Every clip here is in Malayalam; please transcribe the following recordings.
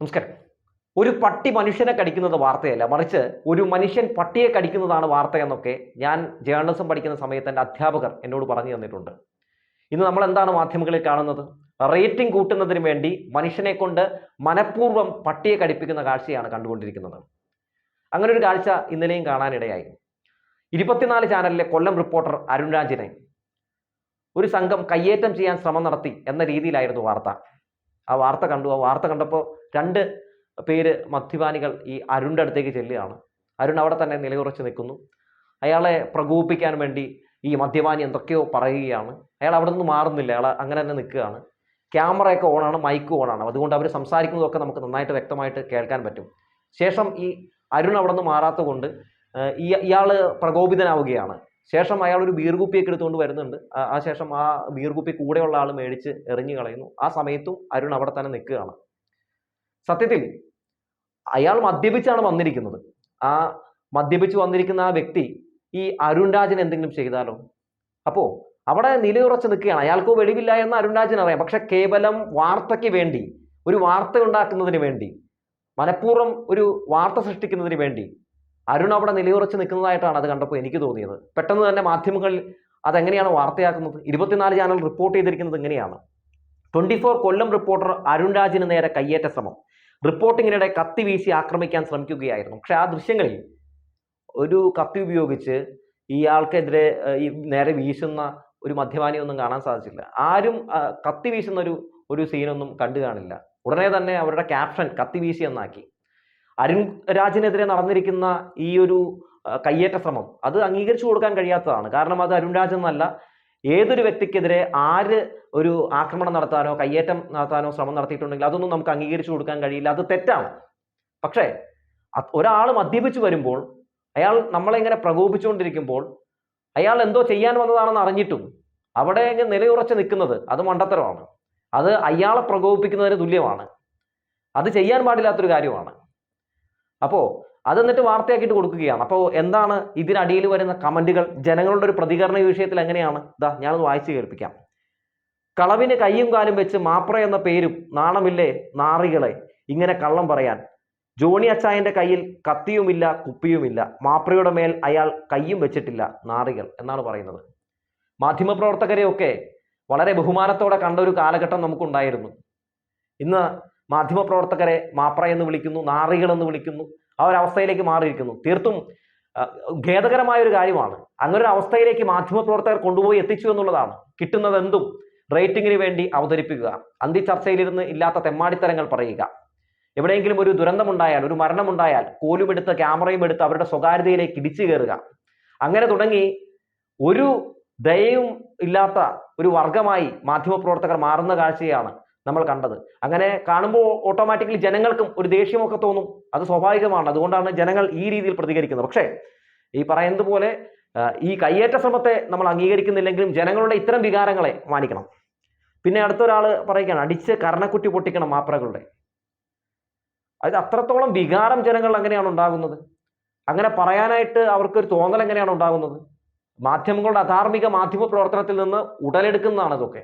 നമസ്കാരം. ഒരു പട്ടി മനുഷ്യനെ കടിക്കുന്നത് വാർത്തയല്ല. മറിച്ച് ഒരു മനുഷ്യൻ പട്ടിയെ കടിക്കുന്നതാണ് വാർത്ത എന്നൊക്കെ ഞാൻ ജേർണലിസം പഠിക്കുന്ന സമയത്ത് എന്റെ അധ്യാപകർ എന്നോട് പറഞ്ഞു തന്നിട്ടുണ്ട്. ഇന്ന് നമ്മൾ എന്താണ് മാധ്യമങ്ങളിൽ കാണുന്നത്? റേറ്റിംഗ് കൂട്ടുന്നതിന് വേണ്ടി മനുഷ്യനെ കൊണ്ട് മനഃപൂർവം പട്ടിയെ കടിപ്പിക്കുന്ന കാഴ്ചയാണ് കണ്ടുകൊണ്ടിരിക്കുന്നത്. അങ്ങനെ ഒരു കാഴ്ച ഇന്നലെയും കാണാനിടയായി. ഇരുപത്തിനാല് ചാനലിലെ കൊല്ലം റിപ്പോർട്ടർ അരുൺ രാജിനെ ഒരു സംഘം കയ്യേറ്റം ചെയ്യാൻ ശ്രമം നടത്തി എന്ന രീതിയിലായിരുന്നു വാർത്ത. ആ വാർത്ത കണ്ടു. ആ വാർത്ത കണ്ടപ്പോൾ രണ്ട് പേര് മദ്യപാനികൾ ഈ അരുണിന്റെ അടുത്തേക്ക് ചെല്ലുകയാണ്. അരുൺ അവിടെ തന്നെ നിലയുറച്ച് നിൽക്കുന്നു. അയാളെ പ്രകോപിപ്പിക്കാൻ വേണ്ടി ഈ മദ്യപാനി എന്തൊക്കെയോ പറയുകയാണ്. അയാൾ അവിടെ നിന്ന് മാറുന്നില്ല. അയാൾ അങ്ങനെ തന്നെ നിൽക്കുകയാണ്. ക്യാമറയൊക്കെ ഓണാണ് മൈക്ക് ഓണാണ് അതുകൊണ്ട് അവർ സംസാരിക്കുന്നതൊക്കെ നമുക്ക് നന്നായിട്ട് വ്യക്തമായിട്ട് കേൾക്കാൻ പറ്റും. ശേഷം ഈ അരുൺ അവിടെ നിന്ന് മാറാത്ത കൊണ്ട് ഈ ഇയാൾ പ്രകോപിതനാവുകയാണ്. ശേഷം അയാൾ ഒരു ബീർകുപ്പിയൊക്കെ എടുത്തുകൊണ്ട് വരുന്നുണ്ട്. ആ ശേഷം ആ ബീർകുപ്പി കൂടെയുള്ള ആൾ മേടിച്ച് എറിഞ്ഞു കളയുന്നു. ആ സമയത്തും അരുൺ അവിടെ തന്നെ നിൽക്കുകയാണ്. സത്യത്തിൽ അയാൾ മദ്യപിച്ചാണ് വന്നിരിക്കുന്നത്. ആ മദ്യപിച്ച് വന്നിരിക്കുന്ന ആ വ്യക്തി ഈ അരുൺ രാജൻ എന്തെങ്കിലും ചെയ്താലോ? അപ്പോ അവിടെ നിലയുറച്ച് നിൽക്കുകയാണ്. അയാൾക്ക് വെളിവില്ല എന്ന് അരുൺ രാജൻ അറിയാം. പക്ഷെ കേവലം വാർത്തയ്ക്ക് വേണ്ടി ഒരു വാർത്ത ഉണ്ടാക്കുന്നതിന് വേണ്ടി മനഃപൂർവം ഒരു വാർത്ത സൃഷ്ടിക്കുന്നതിന് വേണ്ടി അരുൺ അവിടെ നിലയുറച്ച് നിൽക്കുന്നതായിട്ടാണ് അത് കണ്ടപ്പോൾ എനിക്ക് തോന്നിയത്. പെട്ടെന്ന് തന്നെ മാധ്യമങ്ങളിൽ അതെങ്ങനെയാണ് വാർത്തയാക്കുന്നത്? ഇരുപത്തിനാല് ചാനൽ റിപ്പോർട്ട് ചെയ്തിരിക്കുന്നത് എങ്ങനെയാണ് twenty four Kollam reporter Arun രാജിന് നേരെ കയ്യേറ്റ ശ്രമം. റിപ്പോർട്ടിങ്ങിനിടെ കത്തി വീശി ആക്രമിക്കാൻ ശ്രമിക്കുകയായിരുന്നു. പക്ഷെ ആ ദൃശ്യങ്ങളിൽ ഒരു കത്തി ഉപയോഗിച്ച് ഇയാൾക്കെതിരെ ഈ നേരെ വീശുന്ന ഒരു മദ്യപാനിയൊന്നും കാണാൻ സാധിച്ചില്ല. ആരും കത്തി വീശുന്ന ഒരു ഒരു സീനൊന്നും കണ്ടു കാണില്ല. ഉടനെ തന്നെ അവരുടെ ക്യാപ്ഷൻ കത്തി വീശി എന്നാക്കി. അരുൺ രാജിനെതിരെ നടന്നിരിക്കുന്ന ഈ ഒരു കയ്യേറ്റ ശ്രമം അത് അംഗീകരിച്ചു കൊടുക്കാൻ കഴിയാത്തതാണ്. കാരണം അത് അരുൺ രാജ് എന്നല്ല ഏതൊരു വ്യക്തിക്കെതിരെ ആര് ഒരു ആക്രമണം നടത്താനോ കയ്യേറ്റം നടത്താനോ ശ്രമം നടത്തിയിട്ടുണ്ടെങ്കിൽ അതൊന്നും നമുക്ക് അംഗീകരിച്ചു കൊടുക്കാൻ കഴിയില്ല. അത് തെറ്റാണ്. പക്ഷേ ഒരാൾ മദ്യപിച്ചു വരുമ്പോൾ അയാൾ നമ്മളെ ഇങ്ങനെ പ്രകോപിച്ചുകൊണ്ടിരിക്കുമ്പോൾ അയാൾ എന്തോ ചെയ്യാൻ വന്നതാണെന്ന് അറിഞ്ഞിട്ടും അവിടെ ഇങ്ങനെ നിലയുറച്ച് നിൽക്കുന്നത് അത് മണ്ടത്തരമാണ്. അത് അയാളെ പ്രകോപിപ്പിക്കുന്നതിന് തുല്യമാണ്. അത് ചെയ്യാൻ പാടില്ലാത്തൊരു കാര്യമാണ്. അപ്പോൾ അത് എന്നിട്ട് വാർത്തയാക്കിയിട്ട് കൊടുക്കുകയാണ്. അപ്പോൾ എന്താണ് ഇതിനടിയിൽ വരുന്ന കമന്റുകൾ? ജനങ്ങളുടെ ഒരു പ്രതികരണ ഈ വിഷയത്തിൽ എങ്ങനെയാണ്? ഇതാ ഞാനത് വായിച്ചു കേൾപ്പിക്കാം. കളവിന് കയ്യും കാലും വെച്ച് മാപ്ര എന്ന പേരും നാണമില്ലേ നാറികളെ? ഇങ്ങനെ കള്ളം പറയാൻ. ജോണി അച്ചായന്റെ കയ്യിൽ കത്തിയുമില്ല കുപ്പിയുമില്ല. മാപ്രയുടെ മേൽ അയാൾ കയ്യും വെച്ചിട്ടില്ല നാറികൾ എന്നാണ് പറയുന്നത്. മാധ്യമപ്രവർത്തകരെയൊക്കെ വളരെ ബഹുമാനത്തോടെ കണ്ട ഒരു കാലഘട്ടം നമുക്കുണ്ടായിരുന്നു. ഇന്ന് മാധ്യമപ്രവർത്തകരെ മാപ്ര എന്ന് വിളിക്കുന്നു നാറികൾ എന്ന് വിളിക്കുന്നു. ആ ഒരു അവസ്ഥയിലേക്ക് മാറിയിരിക്കുന്നു. തീർത്തും ഖേദകരമായ ഒരു കാര്യമാണ്. അങ്ങനെ ഒരു അവസ്ഥയിലേക്ക് മാധ്യമപ്രവർത്തകർ കൊണ്ടുപോയി എത്തിച്ചു എന്നുള്ളതാണ്. കിട്ടുന്നത് എന്തും റേറ്റിംഗിന് വേണ്ടി അവതരിപ്പിക്കുക. അന്തി ചർച്ചയിലിരുന്ന് ഇല്ലാത്ത തെമ്മാടിത്തരങ്ങൾ പറയുക. എവിടെയെങ്കിലും ഒരു ദുരന്തമുണ്ടായാൽ ഒരു മരണമുണ്ടായാൽ കോലുമെടുത്ത് ക്യാമറയും എടുത്ത് അവരുടെ സ്വകാര്യതയിലേക്ക് ഇടിച്ചു കയറുക. അങ്ങനെ തുടങ്ങി ഒരു ദയയും ഇല്ലാത്ത ഒരു വർഗമായി മാധ്യമപ്രവർത്തകർ മാറുന്ന കാഴ്ചയാണ് നമ്മൾ കണ്ടത്. അങ്ങനെ കാണുമ്പോൾ ഓട്ടോമാറ്റിക്കലി ജനങ്ങൾക്കും ഒരു ദേഷ്യമൊക്കെ തോന്നും. അത് സ്വാഭാവികമാണ്. അതുകൊണ്ടാണ് ജനങ്ങൾ ഈ രീതിയിൽ പ്രതികരിക്കുന്നത്. പക്ഷേ ഈ പറയുന്നത് പോലെ ഈ കയ്യേറ്റ ശ്രമത്തെ നമ്മൾ അംഗീകരിക്കുന്നില്ലെങ്കിലും ജനങ്ങളുടെ ഇത്തരം വികാരങ്ങളെ മാനിക്കണം. പിന്നെ അടുത്തൊരാൾ പറയുകയാണ് അടിച്ച് കർണക്കുറ്റി പൊട്ടിക്കണം മാപ്രകളുടെ അത് അത്രത്തോളം വികാരം ജനങ്ങൾ എങ്ങനെയാണ് ഉണ്ടാകുന്നത്? അങ്ങനെ പറയാനായിട്ട് അവർക്കൊരു തോന്നൽ എങ്ങനെയാണ് ഉണ്ടാകുന്നത്? മാധ്യമങ്ങളുടെ അധാർമിക മാധ്യമ പ്രവർത്തനത്തിൽ നിന്ന് ഉടലെടുക്കുന്നതാണ് ഇതൊക്കെ.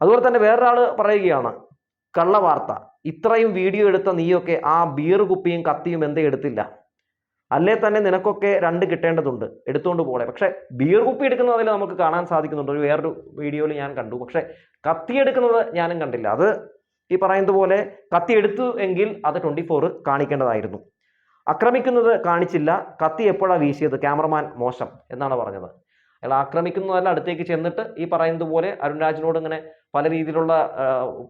അതുപോലെ തന്നെ വേറൊരാൾ പറയുകയാണ് കള്ളവാർത്ത ഇത്രയും വീഡിയോ എടുത്ത നീയൊക്കെ ആ ബിയർ കുപ്പിയും കത്തിയും എന്തേ എടുത്തില്ല? അല്ലേ തന്നെ നിനക്കൊക്കെ രണ്ട് കിട്ടേണ്ടതുണ്ട് എടുത്തുകൊണ്ട് പോകണേ പക്ഷേ ബിയർ കുപ്പി എടുക്കുന്നതിൽ നമുക്ക് കാണാൻ സാധിക്കുന്നുണ്ട്. ഒരു വേറൊരു വീഡിയോയിൽ ഞാൻ കണ്ടു. പക്ഷേ കത്തി എടുക്കുന്നത് ഞാനും കണ്ടില്ല. അത് ഈ പറയുന്നത് പോലെ കത്തി എടുത്തു എങ്കിൽ അത് ട്വന്റി ഫോർ കാണിക്കേണ്ടതായിരുന്നു. ആക്രമിക്കുന്നത് കാണിച്ചില്ല. കത്തി എപ്പോഴാണ് വീശിയത്? ക്യാമറമാൻ മോശം എന്നാണ് പറഞ്ഞത്. അയാൾ ആക്രമിക്കുന്നതല്ല അടുത്തേക്ക് ചെന്നിട്ട് ഈ പറയുന്നത് പോലെ അരുൺരാജിനോട് ഇങ്ങനെ പല രീതിയിലുള്ള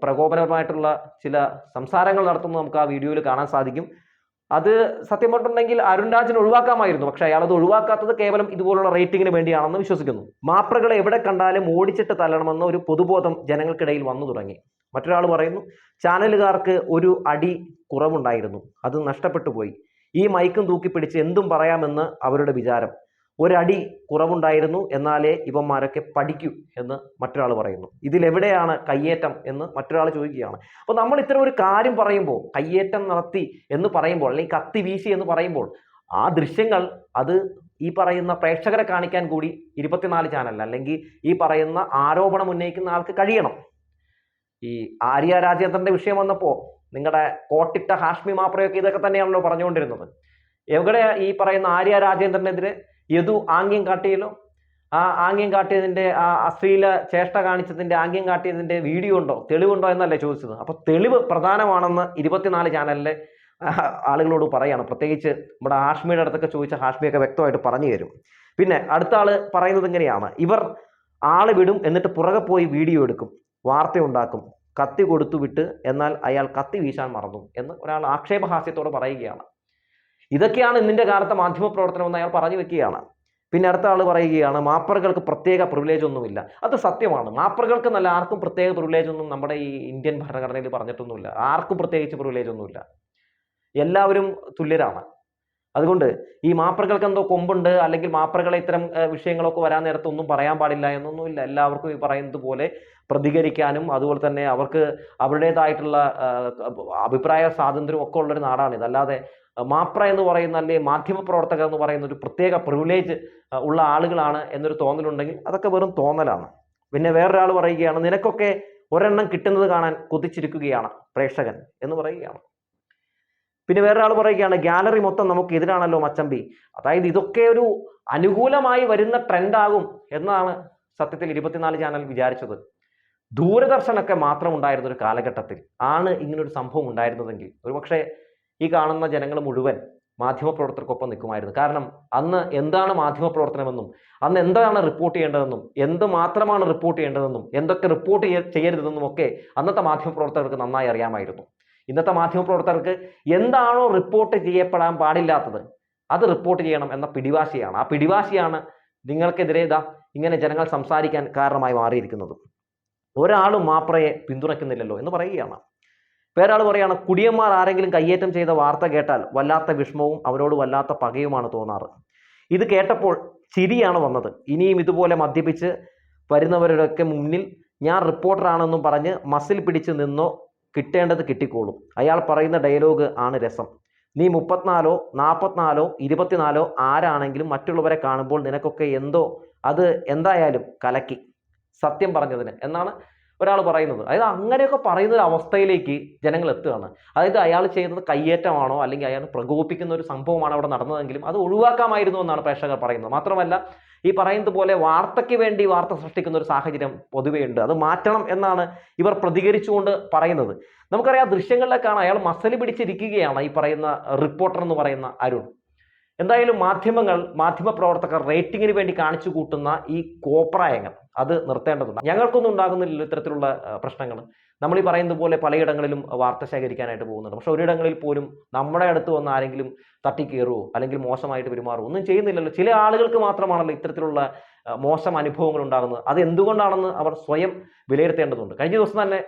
പ്രകോപനമായിട്ടുള്ള ചില സംസാരങ്ങൾ നടത്തുന്നത് നമുക്ക് ആ വീഡിയോയിൽ കാണാൻ സാധിക്കും. അത് സത്യം പറഞ്ഞിട്ടുണ്ടെങ്കിൽ അരുൺരാജിന് ഒഴിവാക്കാമായിരുന്നു. പക്ഷെ അയാൾ അത് ഒഴിവാക്കാത്തത് കേവലം ഇതുപോലുള്ള റേറ്റിംഗിന് വേണ്ടിയാണെന്ന് വിശ്വസിക്കുന്നു. മാപ്രകളെ എവിടെ കണ്ടാലും ഓടിച്ചിട്ട് തല്ലണമെന്ന ഒരു പൊതുബോധം ജനങ്ങൾക്കിടയിൽ വന്നു തുടങ്ങി. മറ്റൊരാൾ പറയുന്നു ചാനലുകാർക്ക് ഒരു അടി കുറവുണ്ടായിരുന്നു. അത് നഷ്ടപ്പെട്ടു പോയി. ഈ മൈക്കും തൂക്കിപ്പിടിച്ച് എന്തും പറയാമെന്ന് അവരുടെ വിചാരം. ഒരടി കുറവുണ്ടായിരുന്നു എന്നാലേ ഇവന്മാരൊക്കെ പഠിക്കൂ എന്ന് മറ്റൊരാൾ പറയുന്നു. ഇതിലെവിടെയാണ് കയ്യേറ്റം എന്ന് മറ്റൊരാൾ ചോദിക്കുകയാണ്. അപ്പോൾ നമ്മൾ ഇത്തരം ഒരു കാര്യം പറയുമ്പോൾ കയ്യേറ്റം നടത്തി എന്ന് പറയുമ്പോൾ അല്ലെങ്കിൽ കത്തി വീശി എന്ന് പറയുമ്പോൾ ആ ദൃശ്യങ്ങൾ അത് ഈ പറയുന്ന പ്രേക്ഷകരെ കാണിക്കാൻ കൂടി ഇരുപത്തിനാല് ചാനൽ അല്ലെങ്കിൽ ഈ പറയുന്ന ആരോപണം ഉന്നയിക്കുന്ന ആൾക്ക് കഴിയണം. ഈ ആര്യ രാജേന്ദ്രന്റെ വിഷയം വന്നപ്പോൾ നിങ്ങളുടെ കോട്ടിട്ട ഹാഷ്മി മാപ്രയൊക്കെ ഇതൊക്കെ തന്നെയാണല്ലോ പറഞ്ഞുകൊണ്ടിരുന്നത്. എവിടെ ഈ പറയുന്ന ആര്യ രാജേന്ദ്രനെതിരെ യദു ആംഗ്യം കാട്ടിയല്ലോ. ആ ആംഗ്യം കാട്ടിയതിന്റെ ആ അശ്ലീല ചേഷ്ട കാണിച്ചതിന്റെ ആംഗ്യം കാട്ടിയതിന്റെ വീഡിയോ ഉണ്ടോ? തെളിവുണ്ടോ എന്നല്ലേ ചോദിച്ചത്. അപ്പോൾ തെളിവ് പ്രധാനമാണെന്ന് ഇരുപത്തിനാല് ചാനലിലെ ആളുകളോട് പറയാണ്. പ്രത്യേകിച്ച് നമ്മുടെ ഹാഷ്മിയുടെ അടുത്തൊക്കെ ചോദിച്ച ഹാഷ്മിയൊക്കെ വ്യക്തമായിട്ട് പറഞ്ഞു തരും. പിന്നെ അടുത്ത ആൾ പറയുന്നത് ഇങ്ങനെയാണ്. ഇവർ ആൾ വിടും എന്നിട്ട് പുറകെ പോയി വീഡിയോ എടുക്കും. വാർത്തയുണ്ടാക്കും കത്തി കൊടുത്തു വിട്ട് എന്നാൽ അയാൾ കത്തി വീശാൻ മറന്നു എന്ന് ഒരാൾ ആക്ഷേപഹാസ്യത്തോടെ പറയുകയാണ്. ഇതൊക്കെയാണ് ഇന്നിന്റെ കാലത്തെ മാധ്യമ പ്രവർത്തനം എന്ന് അയാൾ പറഞ്ഞു വെക്കുകയാണ്. പിന്നെ അടുത്ത ആൾ പറയുകയാണ് മാപ്പറുകൾക്ക് പ്രത്യേക പ്രിവിലേജ് ഒന്നുമില്ല. അത് സത്യമാണ്. മാപ്പറുകൾക്ക് നല്ല ആർക്കും പ്രത്യേക പ്രിവിലേജ് ഒന്നും നമ്മുടെ ഈ ഇന്ത്യൻ ഭരണഘടനയിൽ പറഞ്ഞിട്ടൊന്നുമില്ല. ആർക്കും പ്രത്യേകിച്ച് പ്രിവിലേജ് ഒന്നുമില്ല. എല്ലാവരും തുല്യരാണ്. അതുകൊണ്ട് ഈ മാപ്പറകൾക്ക് എന്തോ കൊമ്പുണ്ട് അല്ലെങ്കിൽ മാപ്പറുകളെ ഇത്തരം വിഷയങ്ങളൊക്കെ വരാൻ നേരത്ത് ഒന്നും പറയാൻ പാടില്ല എന്നൊന്നുമില്ല എല്ലാവർക്കും ഈ പറയുന്നത് പോലെ പ്രതികരിക്കാനും അതുപോലെ തന്നെ അവർക്ക് അവരുടേതായിട്ടുള്ള അഭിപ്രായ സ്വാതന്ത്ര്യം ഒക്കെ ഉള്ളൊരു നാടാണിത്. അല്ലാതെ മാപ്ര എന്ന് പറയുന്ന അല്ലെങ്കിൽ മാധ്യമ പ്രവർത്തകർ എന്ന് പറയുന്ന ഒരു പ്രത്യേക പ്രിവിലേജ് ഉള്ള ആളുകളാണ് എന്നൊരു തോന്നലുണ്ടെങ്കിൽ അതൊക്കെ വെറും തോന്നലാണ്. പിന്നെ വേറൊരാൾ പറയുകയാണ് നിനക്കൊക്കെ ഒരെണ്ണം കിട്ടുന്നത് കാണാൻ കൊതിച്ചിരിക്കുകയാണ് പ്രേക്ഷകൻ എന്ന് പറയുകയാണ്. പിന്നെ വേറൊരാൾ പറയുകയാണ് ഗാലറി മൊത്തം നമുക്ക് എതിരാണല്ലോ മച്ചമ്പി. അതായത് ഇതൊക്കെ ഒരു അനുകൂലമായി വരുന്ന ട്രെൻഡാകും എന്നാണ് സത്യത്തിൽ ഇരുപത്തിനാല് ചാനൽ വിചാരിച്ചത്. ദൂരദർശനൊക്കെ മാത്രം ഉണ്ടായിരുന്ന ഒരു കാലഘട്ടത്തിൽ ആണ് ഇങ്ങനൊരു സംഭവം ഉണ്ടായിരുന്നതെങ്കിൽ. ഒരുപക്ഷെ ഈ കാണുന്ന ജനങ്ങൾ മുഴുവൻ മാധ്യമപ്രവർത്തകർക്കൊപ്പം നിൽക്കുമായിരുന്നു. കാരണം അന്ന് എന്താണ് മാധ്യമപ്രവർത്തനമെന്നും അന്ന് എന്താണ് റിപ്പോർട്ട് ചെയ്യേണ്ടതെന്നും എന്ത് മാത്രമാണ് റിപ്പോർട്ട് ചെയ്യേണ്ടതെന്നും എന്തൊക്കെ റിപ്പോർട്ട് ചെയ്യ- ചെയ്യരുതെന്നും ഒക്കെ അന്നത്തെ മാധ്യമപ്രവർത്തകർക്ക് നന്നായി അറിയാമായിരുന്നു. ഇന്നത്തെ മാധ്യമപ്രവർത്തകർക്ക് എന്താണോ റിപ്പോർട്ട് ചെയ്യപ്പെടാൻ പാടില്ലാത്തത് അത് റിപ്പോർട്ട് ചെയ്യണം എന്ന പിടിവാശിയാണ്. ആ പിടിവാശിയാണ് നിങ്ങൾക്കെതിരെ ഇതാ ഇങ്ങനെ ജനങ്ങൾ സംസാരിക്കാൻ കാരണമായി മാറിയിരിക്കുന്നത്. ഒരാളും മാപ്രയെ പിന്തുണയ്ക്കുന്നില്ലല്ലോ എന്ന് പറയുകയാണ്. വേറൊരാൾ പറയാണ് കുടിയന്മാർ ആരെങ്കിലും കയ്യേറ്റം ചെയ്ത വാർത്ത കേട്ടാൽ വല്ലാത്ത വിഷമവും അവരോട് വല്ലാത്ത പകയുമാണ് തോന്നാറ്. ഇത് കേട്ടപ്പോൾ ചിരിയാണ് വന്നത്. ഇനിയും ഇതുപോലെ മദ്യപിച്ച് വരുന്നവരുടെയൊക്കെ മുന്നിൽ ഞാൻ റിപ്പോർട്ടറാണെന്നും പറഞ്ഞ് മസിൽ പിടിച്ച് നിന്നോ കിട്ടേണ്ടത് കിട്ടിക്കോളും. അയാൾ പറയുന്ന ഡയലോഗ് ആണ് രസം. നീ മുപ്പത്തിനാലോ നാൽപ്പത്തിനാലോ ഇരുപത്തിനാലോ ആരാണെങ്കിലും മറ്റുള്ളവരെ കാണുമ്പോൾ നിനക്കൊക്കെ എന്തോ അത് എന്തായാലും കലക്കി. സത്യം പറഞ്ഞതിന്. എന്നാണ് ഒരാൾ പറയുന്നത്. അതായത് അങ്ങനെയൊക്കെ പറയുന്ന ഒരു അവസ്ഥയിലേക്ക് ജനങ്ങൾ എത്തുകയാണ്. അതായത് അയാൾ ചെയ്യുന്നത് കയ്യേറ്റമാണോ അല്ലെങ്കിൽ അയാൾ പ്രകോപിക്കുന്ന ഒരു സംഭവമാണ് അവിടെ നടന്നതെങ്കിലും അത് ഒഴിവാക്കാമായിരുന്നു എന്നാണ് പ്രേക്ഷകർ പറയുന്നത്. മാത്രമല്ല ഈ പറയുന്നത് പോലെ വാർത്തയ്ക്ക് വേണ്ടി വാർത്ത സൃഷ്ടിക്കുന്ന ഒരു സാഹചര്യം പൊതുവേ ഉണ്ട്. അത് മാറ്റണം എന്നാണ് ഇവർ പ്രതികരിച്ചുകൊണ്ട് പറയുന്നത്. നമുക്കറിയാം ദൃശ്യങ്ങളിലൊക്കെയാണ് അയാൾ മസൽ പിടിച്ചിരിക്കുകയാണ് ഈ പറയുന്ന റിപ്പോർട്ടർ എന്ന് പറയുന്ന അരുൺ. എന്തായാലും മാധ്യമങ്ങൾ മാധ്യമ പ്രവർത്തകർ റേറ്റിംഗിന് വേണ്ടി കാണിച്ചു കൂട്ടുന്ന ഈ കോപ്രായങ്ങൾ അത് നിർത്തേണ്ടതുണ്ട്. ഞങ്ങൾക്കൊന്നും ഉണ്ടാകുന്നില്ല ഇത്തരത്തിലുള്ള പ്രശ്നങ്ങൾ. നമ്മൾ ഈ പറയുന്നത് പോലെ പലയിടങ്ങളിലും വാർത്ത ശേഖരിക്കാനായിട്ട് പോകുന്നുണ്ട്. പക്ഷെ ഒരിടങ്ങളിൽ പോലും നമ്മുടെ അടുത്ത് വന്ന് ആരെങ്കിലും തട്ടിക്കയറുമോ അല്ലെങ്കിൽ മോശമായിട്ട് പെരുമാറുമോ ഒന്നും ചെയ്യുന്നില്ലല്ലോ. ചില ആളുകൾക്ക് മാത്രമാണല്ലോ ഇത്തരത്തിലുള്ള മോശം അനുഭവങ്ങൾ ഉണ്ടാകുന്നത്. അത് എന്തുകൊണ്ടാണെന്ന് അവർ സ്വയം വിലയിരുത്തേണ്ടതുണ്ട്. കഴിഞ്ഞ ദിവസം തന്നെ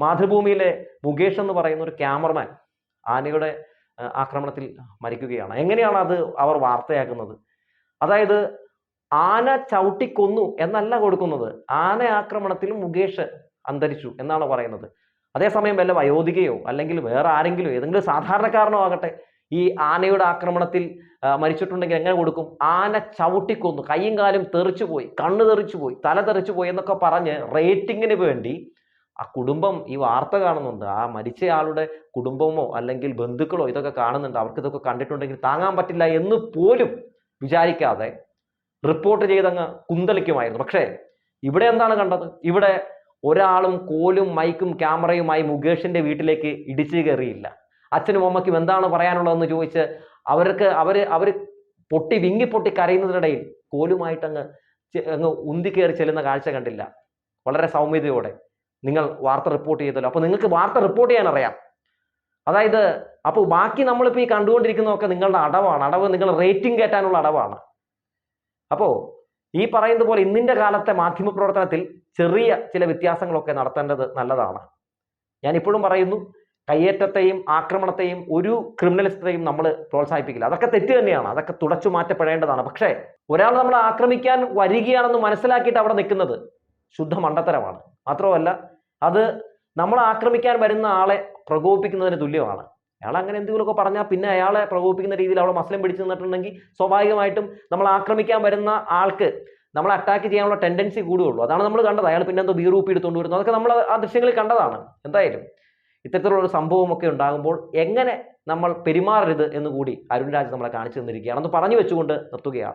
മാതൃഭൂമിയിലെ മുകേഷ് എന്ന് പറയുന്ന ഒരു ക്യാമറമാൻ ആനയുടെ ആക്രമണത്തിൽ മരിക്കുകയാണ്. എങ്ങനെയാണ് അത് അവർ വാർത്തയാക്കുന്നത്? അതായത് ആന ചവിട്ടിക്കൊന്നു എന്നല്ല കൊടുക്കുന്നത്. ആന ആക്രമണത്തിൽ മുകേഷ് അന്തരിച്ചു എന്നാണ് പറയുന്നത്. അതേസമയം വല്ല വയോധികയോ അല്ലെങ്കിൽ വേറെ ആരെങ്കിലും ഏതെങ്കിലും സാധാരണക്കാരനോ ആകട്ടെ ഈ ആനയുടെ ആക്രമണത്തിൽ മരിച്ചിട്ടുണ്ടെങ്കിൽ എങ്ങനെ കൊടുക്കും? ആന ചവിട്ടിക്കൊന്നു. കൈയും കാലും തെറിച്ചു പോയി കണ്ണ് തെറിച്ചു പോയി തല തെറിച്ചു പോയി എന്നൊക്കെ പറഞ്ഞ് റേറ്റിങ്ങിന് വേണ്ടി ആ കുടുംബം ഈ വാർത്ത കാണുന്നുണ്ട്. ആ മരിച്ചയാളുടെ കുടുംബമോ അല്ലെങ്കിൽ ബന്ധുക്കളോ ഇതൊക്കെ കാണുന്നുണ്ട്. അവർക്ക് ഇതൊക്കെ കണ്ടിട്ടുണ്ടെങ്കിൽ താങ്ങാൻ പറ്റില്ല എന്ന് പോലും വിചാരിക്കാതെ റിപ്പോർട്ട് ചെയ്തങ്ങ് കുന്തളിക്കുമായിരുന്നു. പക്ഷേ ഇവിടെ എന്താണ് കണ്ടത്? ഇവിടെ ഒരാളും കോലും മൈക്കും ക്യാമറയുമായി മുകേഷിന്റെ വീട്ടിലേക്ക് ഇടിച്ചു കയറിയില്ല. അച്ഛനും അമ്മയ്ക്കും എന്താണ് പറയാനുള്ളതെന്ന് ചോദിച്ച് അവർക്ക് അവർ അവർ പൊട്ടി വിങ്ങി പൊട്ടി കരയുന്നതിനിടയിൽ കോലുമായിട്ടങ്ങ് അങ്ങ് ഉന്തി കയറി ചെല്ലുന്ന കാഴ്ച കണ്ടില്ല. വളരെ സൗമ്യതയോടെ. നിങ്ങൾ വാർത്ത റിപ്പോർട്ട് ചെയ്തല്ലോ. അപ്പോൾ നിങ്ങൾക്ക് വാർത്ത റിപ്പോർട്ട് ചെയ്യാൻ അറിയാം അതായത് അപ്പോൾ ബാക്കി നമ്മളിപ്പോൾ ഈ കണ്ടുകൊണ്ടിരിക്കുന്നതൊക്കെ നിങ്ങളുടെ അടവാണ്. അടവ് നിങ്ങൾ റേറ്റിംഗ് കയറ്റാനുള്ള അടവാണ്. അപ്പോൾ ഈ പറയുന്നത് പോലെ ഇന്നിന്റെ കാലത്തെ മാധ്യമ പ്രവർത്തനത്തിൽ ചെറിയ ചില വ്യത്യാസങ്ങളൊക്കെ നടത്തേണ്ടത് നല്ലതാണ്. ഞാൻ ഇപ്പോഴും പറയുന്നു കയ്യേറ്റത്തെയും ആക്രമണത്തെയും ഒരു ക്രിമിനലിസത്തെയും നമ്മൾ പ്രോത്സാഹിപ്പിക്കില്ല. അതൊക്കെ തെറ്റ് തന്നെയാണ്. അതൊക്കെ തുടച്ചു മാറ്റപ്പെടേണ്ടതാണ്. പക്ഷേ ഒരാൾ നമ്മളെ ആക്രമിക്കാൻ വരികയാണെന്ന് മനസ്സിലാക്കിയിട്ട് അവിടെ നിൽക്കുന്നത് ശുദ്ധ മണ്ടത്തരമാണ് മാത്രമല്ല അത് നമ്മൾ ആക്രമിക്കാൻ വരുന്ന ആളെ പ്രകോപിപ്പിക്കുന്നതിന് തുല്യമാണ്. അയാൾ അങ്ങനെ എന്തെങ്കിലുമൊക്കെ പറഞ്ഞാൽ പിന്നെ അയാളെ പ്രകോപിപ്പിക്കുന്ന രീതിയിൽ അവിടെ മസ്ലം പിടിച്ചു നിന്നിട്ടുണ്ടെങ്കിൽ സ്വാഭാവികമായിട്ടും നമ്മൾ ആക്രമിക്കാൻ വരുന്ന ആൾക്ക് നമ്മൾ അറ്റാക്ക് ചെയ്യാനുള്ള ടെൻഡൻസി കൂടുകയുള്ളൂ. അതാണ് നമ്മൾ കണ്ടത്. അയാൾ പിന്നെ എന്തോ ബീറൂപ്പി എടുത്തുകൊണ്ട് വരുന്നു. അതൊക്കെ നമ്മൾ ആ ദൃശ്യങ്ങളിൽ കണ്ടതാണ്. എന്തായാലും ഇത്തരത്തിലുള്ള ഒരു സംഭവമൊക്കെ ഉണ്ടാകുമ്പോൾ എങ്ങനെ നമ്മൾ പെരുമാറരുത് എന്ന് കൂടി നമ്മളെ കാണിച്ചു തന്നിരിക്കുകയാണ്. എന്ന് പറഞ്ഞു വെച്ചുകൊണ്ട് നിർത്തുകയാണ്.